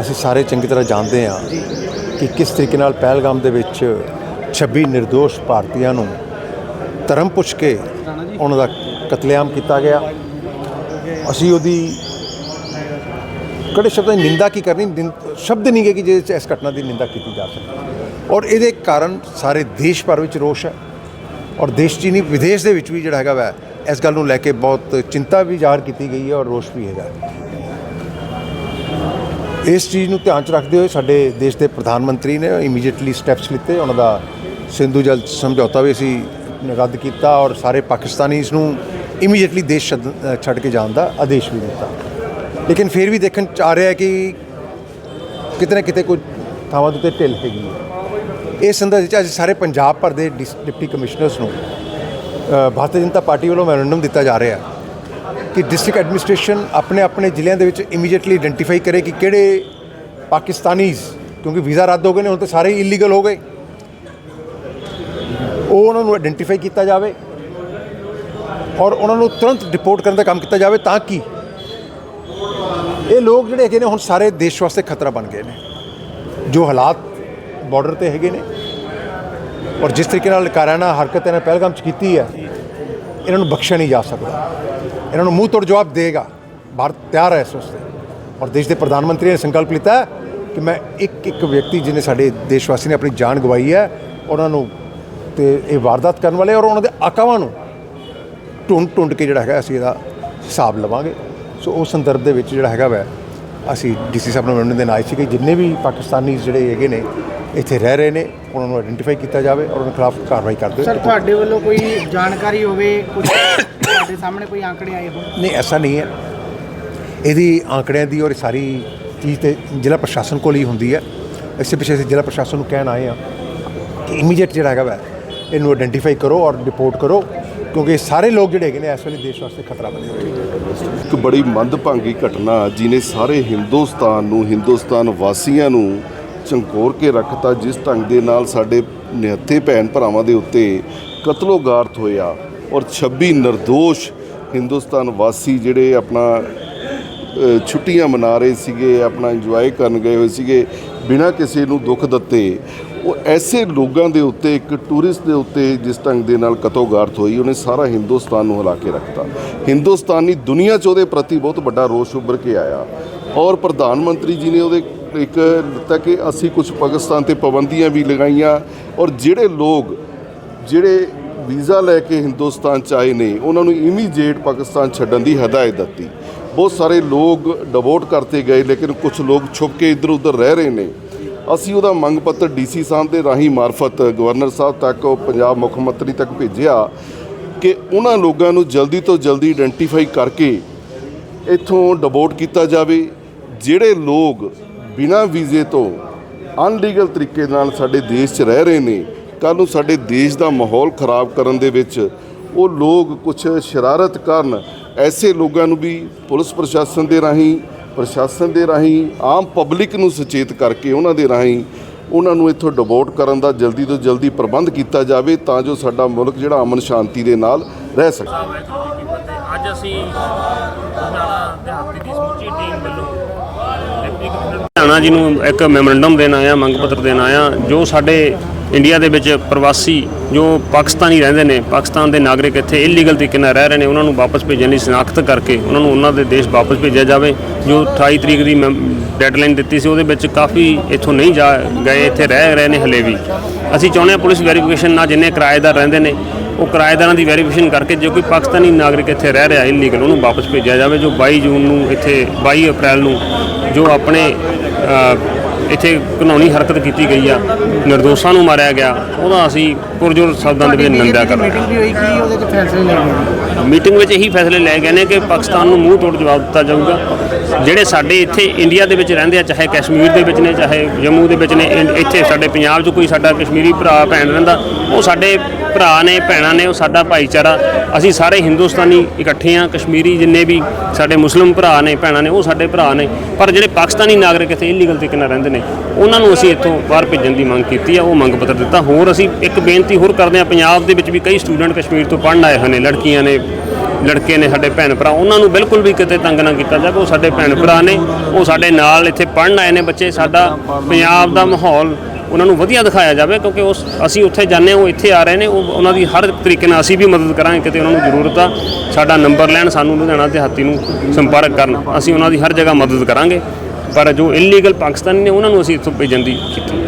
ਅਸੀਂ ਸਾਰੇ ਚੰਗੀ ਤਰ੍ਹਾਂ ਜਾਣਦੇ ਹਾਂ ਕਿ ਕਿਸ ਤਰੀਕੇ ਨਾਲ ਪਹਿਲਗਾਮ ਦੇ ਵਿੱਚ 26 નિર્ਦੋਸ਼ ਭਾਰਤੀਆਂ ਨੂੰ ਧਰਮ ਪੁੱਛ ਕੇ ਉਹਨਾਂ ਦਾ ਕਤਲੇਆਮ ਕੀਤਾ ਗਿਆ। ਅਸੀਂ ਉਹਦੀ ਕੜੇ ਸ਼ਬਦਾਂ ਦੀ ਨਿੰਦਾ ਕੀ ਕਰਨੀ? ਨਿੰ- ਸ਼ਬਦ ਨਹੀਂ ਗੇ ਕਿ ਜਿਹਦੇ 'ਚ ਇਸ ਘਟਨਾ ਦੀ ਨਿੰਦਾ ਕੀਤੀ ਜਾ ਸਕੇ ਔਰ ਇਹਦੇ ਕਾਰਨ ਸਾਰੇ ਦੇਸ਼ ਭਰ ਵਿੱਚ ਰੋਸ਼ ਹੈ। ਔਰ ਦੇਸ਼ ਜੀ ਨਹੀਂ ਵਿਦੇਸ਼ ਦੇ ਵਿੱਚ ਵੀ ਜਿਹੜਾ ਹੈਗਾ ਵਾ ਇਸ ਗੱਲ ਨੂੰ ਲੈ ਕੇ ਬਹੁਤ ਚਿੰਤਾ ਵੀ ਜ਼ਾਹਰ ਕੀਤੀ ਗਈ ਹੈ ਔਰ ਰੋਸ਼ ਵੀ ਹੈਗਾ। ਇਸ ਚੀਜ਼ ਨੂੰ ਧਿਆਨ 'ਚ ਰੱਖਦੇ ਹੋਏ ਸਾਡੇ ਦੇਸ਼ ਦੇ ਪ੍ਰਧਾਨ ਮੰਤਰੀ ਨੇ ਇਮੀਡੀਏਟਲੀ ਸਟੈਪਸ ਲਿੱਤੇ। ਉਹਨਾਂ ਦਾ ਸਿੰਧੂ ਜਲ ਸਮਝੌਤਾ ਵੀ ਅਸੀਂ ਰੱਦ ਕੀਤਾ ਔਰ ਸਾਰੇ ਪਾਕਿਸਤਾਨੀ ਇਸ ਨੂੰ ਇਮੀਡੀਏਟਲੀ ਦੇਸ਼ ਛੱਡ- ਛੱਡ ਕੇ ਜਾਣ ਦਾ ਆਦੇਸ਼ ਵੀ ਦਿੱਤਾ। ਲੇਕਿਨ ਫਿਰ ਵੀ ਦੇਖਣ ਚ ਆ ਰਿਹਾ ਹੈ ਕਿ ਕਿਤੇ ਨਾ ਕਿਤੇ ਕੋਈ ਥਾਵਾਂ ਦੇ ਉੱਤੇ ਢਿੱਲ ਹੈਗੀ ਹੈ। ਇਸ ਸੰਦਰਭ ਵਿੱਚ ਅੱਜ ਸਾਰੇ ਪੰਜਾਬ ਭਰ ਦੇ ਡਿਸ- ਡਿਪਟੀ ਕਮਿਸ਼ਨਰਸ ਨੂੰ ਭਾਰਤੀ ਜਨਤਾ ਪਾਰਟੀ ਵੱਲੋਂ ਮੈਮੋਰੰਡਮ ਦਿੱਤਾ ਜਾ ਰਿਹਾ ਕਿ ਡਿਸਟ੍ਰਿਕਟ ਐਡਮਿਨਿਸਟ੍ਰੇਸ਼ਨ ਆਪਣੇ ਆਪਣੇ ਜ਼ਿਲ੍ਹਿਆਂ ਦੇ ਵਿੱਚ ਇਮੀਡੀਏਟਲੀ ਆਇਡੈਂਟੀਫਾਈ ਕਰੇ ਕਿ ਕਿਹੜੇ ਪਾਕਿਸਤਾਨੀਜ਼, ਕਿਉਂਕਿ ਵੀਜ਼ਾ ਰੱਦ ਹੋ ਗਏ ਨੇ, ਹੁਣ ਤਾਂ ਸਾਰੇ ਇਲੀਗਲ ਹੋ ਗਏ। ਉਹ ਉਹਨਾਂ ਨੂੰ ਆਇਡੈਂਟੀਫਾਈ ਕੀਤਾ ਜਾਵੇ ਔਰ ਉਹਨਾਂ ਨੂੰ ਤੁਰੰਤ ਡਿਪੋਰਟ ਕਰਨ ਦਾ ਕੰਮ ਕੀਤਾ ਜਾਵੇ ਤਾਂ ਕਿ ਇਹ ਲੋਕ ਜਿਹੜੇ ਹੈਗੇ ਨੇ, ਹੁਣ ਸਾਰੇ ਦੇਸ਼ ਵਾਸਤੇ ਖਤਰਾ ਬਣ ਗਏ ਨੇ। ਜੋ ਹਾਲਾਤ ਬਾਰਡਰ ਤੇ ਹੈਗੇ ਨੇ ਔਰ ਜਿਸ ਤਰੀਕੇ ਨਾਲ ਕਾਰਾਨਾ ਹਰਕਤ ਇਹਨਾਂ ਪਹਿਲਗਾਮ ਚ ਕੀਤੀ ਹੈ, ਇਹਨਾਂ ਨੂੰ ਬਖਸ਼ਿਆ ਨਹੀਂ ਜਾ ਸਕਦਾ। ਇਹਨਾਂ ਨੂੰ ਮੂੰਹ ਤੋੜ ਜਵਾਬ ਦੇਗਾ। ਭਾਰਤ ਤਿਆਰ ਹੈ ਇਸ ਵਾਸਤੇ। ਔਰ ਦੇਸ਼ ਦੇ ਪ੍ਰਧਾਨ ਮੰਤਰੀ ਨੇ ਸੰਕਲਪ ਲਿੱਤਾ ਕਿ ਮੈਂ ਇੱਕ ਇੱਕ ਵਿਅਕਤੀ ਜਿਹਨੇ ਸਾਡੇ ਦੇਸ਼ ਵਾਸੀ ਨੇ ਆਪਣੀ ਜਾਨ ਗਵਾਈ ਹੈ, ਉਹਨਾਂ ਨੂੰ ਤੇ ਇਹ ਵਾਰਦਾਤ ਕਰਨ ਵਾਲੇ ਔਰ ਉਹਨਾਂ ਦੇ ਆਕਾਵਾਂ ਨੂੰ ਢੂੰਡ ਢੂੰਡ ਕੇ ਜਿਹੜਾ ਹੈਗਾ ਅਸੀਂ ਇਹਦਾ ਹਿਸਾਬ ਲਵਾਂਗੇ। ਸੋ ਉਸ ਸੰਦਰਭ ਦੇ ਵਿੱਚ ਜਿਹੜਾ ਹੈਗਾ ਵੈ, ਅਸੀਂ ਡੀਸੀ ਸਾਹਿਬ ਨੂੰ ਮਿਲਣ ਦੇ ਨਾਲ ਸੀ ਕਿ ਜਿੰਨੇ ਵੀ ਪਾਕਿਸਤਾਨੀ ਜਿਹੜੇ ਹੈਗੇ ਨੇ ਇੱਥੇ ਰਹਿ ਰਹੇ ਨੇ ਉਹਨਾਂ ਨੂੰ ਆਇਡੈਂਟੀਫਾਈ ਕੀਤਾ ਜਾਵੇ ਔਰ ਉਹਨਾਂ ਖਿਲਾਫ ਕਾਰਵਾਈ ਕਰਦੇ ਸਰ ਤੁਹਾਡੇ ਵੱਲੋਂ ਕੋਈ ਜਾਣਕਾਰੀ ਹੋਵੇ ਕੁਝ ਤੁਹਾਡੇ ਸਾਹਮਣੇ ਕੋਈ ਆંકੜੇ ਆਏ ਹੋਣ? ਨਹੀਂ ਐਸਾ ਨਹੀਂ ਹੈ। ਇਹਦੀ ਆંકੜਿਆਂ ਦੀ ਔਰ ਇਹ ਸਾਰੀ ਚੀਜ਼ ਤੇ ਜ਼ਿਲ੍ਹਾ ਪ੍ਰਸ਼ਾਸਨ ਕੋਲ ਹੀ ਹੁੰਦੀ ਹੈ। ਇਸੇ ਪਿੱਛੇ ਅਸੀਂ ਜ਼ਿਲ੍ਹਾ ਪ੍ਰਸ਼ਾਸਨ ਨੂੰ ਕਹਿਣ ਆਏ ਹਾਂ ਕਿ ਇਮੀਡੀਏਟ ਜਿਹੜਾ ਹੈਗਾ ਵੈ ਇਹਨੂੰ ਆਇਡੈਂਟੀਫਾਈ ਕਰੋ ਔਰ ਰਿਪੋਰਟ ਕਰੋ ਕਿਉਂਕਿ ਸਾਰੇ ਲੋਕ ਜਿਹੜੇ ਹੈਗੇ ਨੇ ਇਸ ਵੇਲੇ ਦੇਸ਼ ਵਾਸਤੇ ਖਤਰਾ ਬਣੇ ਹੋਏ ਨੇ। ਇੱਕ ਬੜੀ ਮੰਦਭਾਗੀ ਘਟਨਾ ਜਿਨੇ ਸਾਰੇ ਹਿੰਦੁਸਤਾਨ ਨੂੰ ਹਿੰਦੁਸਤਾਨ ਵਾਸੀਆਂ ਨੂੰ ਝੰਕੋਰ ਕੇ ਰੱਖਤਾ, ਜਿਸ ਢੰਗ ਦੇ ਨਾਲ ਸਾਡੇ ਨਿਹੱਥੇ ਭੈਣ ਭਰਾਵਾਂ ਦੇ ਉੱਤੇ ਕਤਲੋਗਾਰਤ ਹੋਇਆ ਔਰ 26 ਨਿਰਦੋਸ਼ ਹਿੰਦੁਸਤਾਨ ਵਾਸੀ ਜਿਹੜੇ ਆਪਣਾ ਛੁੱਟੀਆਂ ਮਨਾ ਰਹੇ ਸੀਗੇ, ਆਪਣਾ ਇੰਜੋਏ ਕਰਨ ਗਏ ਹੋਏ ਸੀਗੇ, ਬਿਨਾਂ ਕਿਸੇ ਨੂੰ ਦੁੱਖ ਦਿੱਤੇ, ਉਹ ਐਸੇ ਲੋਕਾਂ ਦੇ ਉੱਤੇ, ਇੱਕ ਟੂਰਿਸਟ ਦੇ ਉੱਤੇ ਜਿਸ ਢੰਗ ਦੇ ਨਾਲ ਕਤੋਗਾਰਤ ਹੋਈ, ਉਹਨੇ ਸਾਰਾ ਹਿੰਦੁਸਤਾਨ ਨੂੰ ਹਿਲਾ ਕੇ ਰੱਖਤਾ। ਹਿੰਦੁਸਤਾਨੀ ਦੁਨੀਆ 'ਚ ਉਹਦੇ ਪ੍ਰਤੀ ਬਹੁਤ ਵੱਡਾ ਰੋਸ਼ ਉੱਭਰ ਕੇ ਆਇਆ ਔਰ ਪ੍ਰਧਾਨ ਮੰਤਰੀ ਜੀ ਨੇ ਉਹਦੇ ਇੱਕ ਦਿੱਤਾ ਕਿ ਅਸੀਂ ਕੁਝ ਪਾਕਿਸਤਾਨ ਤੇ ਪਾਬੰਦੀਆਂ ਵੀ ਲਗਾਈਆਂ ਔਰ ਜਿਹੜੇ ਲੋਕ, ਜਿਹੜੇ ਵੀਜ਼ਾ ਲੈ ਕੇ ਹਿੰਦੁਸਤਾਨ ਚ ਆਏ ਨੇ, ਉਹਨਾਂ ਨੂੰ ਇਮੀਡੀਏਟ ਪਾਕਿਸਤਾਨ ਛੱਡਣ ਦੀ ਹਦਾਇਤ ਦਿੱਤੀ। ਬਹੁਤ ਸਾਰੇ ਲੋਕ ਡਿਵੋਰਟ ਕਰਤੇ ਗਏ, ਲੇਕਿਨ ਕੁਝ ਲੋਕ ਛੁਪ ਕੇ ਇੱਧਰ ਉੱਧਰ ਰਹਿ ਰਹੇ ਨੇ। ਅਸੀਂ ਉਹਦਾ ਮੰਗ ਪੱਤਰ ਡੀਸੀ ਸਾਹਿਬ ਦੇ ਰਾਹੀਂ ਮਾਰਫਤ ਗਵਰਨਰ ਸਾਹਿਬ ਤੱਕ, ਉਹ ਪੰਜਾਬ ਮੁੱਖ ਮੰਤਰੀ ਤੱਕ ਭੇਜਿਆ ਕਿ ਉਹਨਾਂ ਲੋਕਾਂ ਨੂੰ ਜਲਦੀ ਤੋਂ ਜਲਦੀ ਆਇਡੈਂਟੀਫਾਈ ਕਰਕੇ ਇੱਥੋਂ ਡਿਵੋਰਟ ਕੀਤਾ ਜਾਵੇ। ਜਿਹੜੇ ਲੋਕ ਬਿਨਾਂ ਵੀਜ਼ੇ ਤੋਂ ਅਨਲੀਗਲ ਤਰੀਕੇ ਨਾਲ ਸਾਡੇ ਦੇਸ਼ 'ਚ ਰਹਿ ਰਹੇ ਨੇ, ਕੱਲ੍ਹ ਨੂੰ ਸਾਡੇ ਦੇਸ਼ ਦਾ ਮਾਹੌਲ ਖਰਾਬ ਕਰਨ ਦੇ ਵਿੱਚ ਉਹ ਲੋਕ ਕੁਝ ਸ਼ਰਾਰਤ ਕਰਨ, ਐਸੇ ਲੋਕਾਂ ਨੂੰ ਵੀ ਪੁਲਿਸ ਪ੍ਰਸ਼ਾਸਨ ਦੇ ਰਾਹੀਂ, ਪ੍ਰਸ਼ਾਸਨ ਦੇ ਰਾਹੀਂ, ਆਮ ਪਬਲਿਕ ਨੂੰ ਸੁਚੇਤ ਕਰਕੇ ਉਹਨਾਂ ਦੇ ਰਾਹੀਂ ਉਹਨਾਂ ਨੂੰ ਇੱਥੋਂ ਡਿਵੋਰਟ ਕਰਨ ਦਾ ਜਲਦੀ ਤੋਂ ਜਲਦੀ ਪ੍ਰਬੰਧ ਕੀਤਾ ਜਾਵੇ ਤਾਂ ਜੋ ਸਾਡਾ ਮੁਲਕ ਜਿਹੜਾ ਅਮਨ ਸ਼ਾਂਤੀ ਦੇ ਨਾਲ ਰਹਿ ਸਕੇ। ਅੱਜ ਅਸੀਂ ਦਿਹਾਤੀ ਦੀ ਸਮੁੱਚੀ ਟੀਮ ਵੱਲੋਂ ਡਿਪਟੀ ਜੀ ਨੂੰ ਇੱਕ ਮੈਮੋਰੰਡਮ ਦੇਣ ਆਇਆ, ਮੰਗ ਪੱਤਰ ਦੇਣ ਆਇਆ, ਜੋ ਸਾਡੇ ਇੰਡੀਆ ਦੇ ਵਿੱਚ ਪ੍ਰਵਾਸੀ, ਜੋ ਪਾਕਿਸਤਾਨੀ ਰਹਿੰਦੇ ਨੇ, ਪਾਕਿਸਤਾਨ ਦੇ ਨਾਗਰਿਕ ਇੱਥੇ ਇਲੀਗਲ ਤਰੀਕੇ ਨਾਲ ਰਹਿ ਰਹੇ ਨੇ, ਉਹਨਾਂ ਨੂੰ ਵਾਪਸ ਭੇਜਣ ਲਈ ਸ਼ਨਾਖਤ ਕਰਕੇ ਉਹਨਾਂ ਨੂੰ ਉਹਨਾਂ ਦੇ ਦੇਸ਼ ਵਾਪਸ ਭੇਜਿਆ ਜਾਵੇ, ਜੋ 28 ਤਰੀਕ ਦੀ ਡੈਡਲਾਈਨ ਦਿੱਤੀ ਸੀ, ਉਹਦੇ ਵਿੱਚ ਕਾਫੀ ਇੱਥੋਂ ਨਹੀਂ ਜਾ ਗਏ, ਇੱਥੇ ਰਹਿ ਰਹੇ ਨੇ ਹਲੇ ਵੀ। ਅਸੀਂ ਚਾਹੁੰਦੇ ਹਾਂ ਪੁਲਿਸ ਵੈਰੀਫਿਕੇਸ਼ਨ ਨਾਲ ਜਿੰਨੇ ਕਿਰਾਏਦਾਰ ਰਹਿੰਦੇ ਨੇ, ਉਹ ਕਿਰਾਏਦਾਰਾਂ ਦੀ ਵੈਰੀਫਿਕੇਸ਼ਨ ਕਰਕੇ ਜੇ ਕੋਈ ਪਾਕਿਸਤਾਨੀ ਨਾਗਰਿਕ ਇੱਥੇ ਰਹਿ ਰਿਹਾ ਇਲੀਗਲ ਉਹਨੂੰ ਵਾਪਸ ਭੇਜਿਆ ਜਾਵੇ, ਜੋ 22 ਜੂਨ ਨੂੰ ਇੱਥੇ 22 ਅਪ੍ਰੈਲ ਨੂੰ ਜੋ ਆਪਣੇ ਇੱਥੇ ਕਾਨੂੰਨੀ ਹਰਕਤ ਕੀਤੀ ਗਈ ਆ। ਨਿਰਦੋਸ਼ਾਂ ਨੂੰ ਮਾਰਿਆ ਗਿਆ। ਉਹਦਾ ਅਸੀਂ ਪੁਰਜੋਰ ਸ਼ਬਦਾਂ ਦੇ ਵਿੱਚ ਨਿੰਦਾ ਕਰ ਰਹੇ ਮੀਟਿੰਗ ਵੀ ਹੋਈ ਕੀ ਉਹਦੇ ਚ ਫੈਸਲੇ ਲਏ ਗਏ ਹਾਂ ਮੀਟਿੰਗ ਵਿੱਚ ਇਹੀ ਫੈਸਲੇ ਲਏ ਗਏ ਨੇ ਕਿ ਪਾਕਿਸਤਾਨ ਨੂੰ ਮੂੰਹ ਤੋੜ ਜਵਾਬ ਦਿੱਤਾ ਜਾਊਗਾ। ਜਿਹੜੇ ਸਾਡੇ ਇੱਥੇ ਇੰਡੀਆ ਦੇ ਵਿੱਚ ਰਹਿੰਦੇ ਆ, ਚਾਹੇ ਕਸ਼ਮੀਰ ਦੇ ਵਿੱਚ ਨੇ, ਚਾਹੇ ਜੰਮੂ ਦੇ ਵਿੱਚ ਨੇ ਇੰ- ਇੱਥੇ ਸਾਡੇ ਪੰਜਾਬ 'ਚ ਕੋਈ ਸਾਡਾ ਕਸ਼ਮੀਰੀ ਭਰਾ, ਭੈਣ ਰਹਿੰਦਾ, ਉਹ ਸਾਡੇ ਭਰਾ ਨੇ, ਭੈਣਾਂ ਨੇ, ਉਹ ਸਾਡਾ ਭਾਈਚਾਰਾ। ਅਸੀਂ ਸਾਰੇ ਹਿੰਦੁਸਤਾਨੀ ਇਕੱਠੇ ਆ, ਕਸ਼ਮੀਰੀ ਜਿੰਨੇ ਵੀ ਸਾਡੇ ਮੁਸਲਿਮ ਭਰਾ ਨੇ, ਭੈਣਾਂ ਨੇ, ਉਹ ਸਾਡੇ ਭਰਾ ਨੇ। ਪਰ ਜਿਹੜੇ ਪਾਕਿਸਤਾਨੀ ਨਾਗਰਿਕ ਇੱਥੇ ਇਲੀਗਲ ਤਰੀਕੇ ਨਾਲ ਰਹਿੰਦੇ ਨੇ, ਉਹਨਾਂ ਨੂੰ ਅਸੀਂ ਇੱਥੋਂ ਬਾਹਰ ਭੇਜਣ ਦੀ ਮੰਗ ਕੀਤੀ ਆ, ਉਹ ਮੰਗ ਪੱਤਰ ਦਿੱਤਾ। ਹੋਰ ਅਸੀਂ ਇੱਕ ਬੇਨਤੀ ਹੋਰ ਕਰਦੇ ਆ, ਪੰਜਾਬ ਦੇ ਵਿੱਚ ਵੀ ਕਈ ਸਟੂਡੈਂਟ ਕਸ਼ਮੀਰ ਤੋਂ ਪੜ੍ਹਨ ਆਏ ਹੋਏ ਨੇ, ਲੜਕੀਆਂ ਨੇ ਲੜਕੇ ਨੇ ਸਾਡੇ ਭੈਣ ਭਰਾ, ਉਹਨਾਂ ਨੂੰ ਬਿਲਕੁਲ ਵੀ ਕਿਤੇ ਤੰਗ ਨਾ ਕੀਤਾ ਜਾਵੇ। ਉਹ ਸਾਡੇ ਭੈਣ ਭਰਾ ਨੇ, ਉਹ ਸਾਡੇ ਨਾਲ ਇੱਥੇ ਪੜ੍ਹਨ ਆਏ ਨੇ ਬੱਚੇ, ਸਾਡਾ ਪੰਜਾਬ ਦਾ ਮਾਹੌਲ ਉਹਨਾਂ ਨੂੰ ਵਧੀਆ ਦਿਖਾਇਆ ਜਾਵੇ, ਕਿਉਂਕਿ ਉਸ, ਅਸੀਂ ਉੱਥੇ ਜਾਂਦੇ ਹਾਂ, ਉਹ ਇੱਥੇ ਆ ਰਹੇ ਨੇ, ਉਹ ਉਹਨਾਂ ਦੀ ਹਰ ਤਰੀਕੇ ਨਾਲ ਅਸੀਂ ਵੀ ਮਦਦ ਕਰਾਂਗੇ, ਕਿਤੇ ਉਹਨਾਂ ਨੂੰ ਜ਼ਰੂਰਤ ਆ, ਸਾਡਾ ਨੰਬਰ ਲੈਣ, ਸਾਨੂੰ ਲੁਧਿਆਣਾ ਦਿਹਾਤੀ ਨੂੰ ਸੰਪਰਕ ਕਰਨ, ਅਸੀਂ ਉਹਨਾਂ ਦੀ ਹਰ ਜਗ੍ਹਾ ਮਦਦ ਕਰਾਂਗੇ। ਪਰ ਜੋ ਇਲੀਗਲ ਪਾਕਿਸਤਾਨੀ ਨੇ, ਉਹਨਾਂ ਨੂੰ ਅਸੀਂ ਇੱਥੋਂ ਭੇਜਣ ਦੀ ਕੀਤੀ।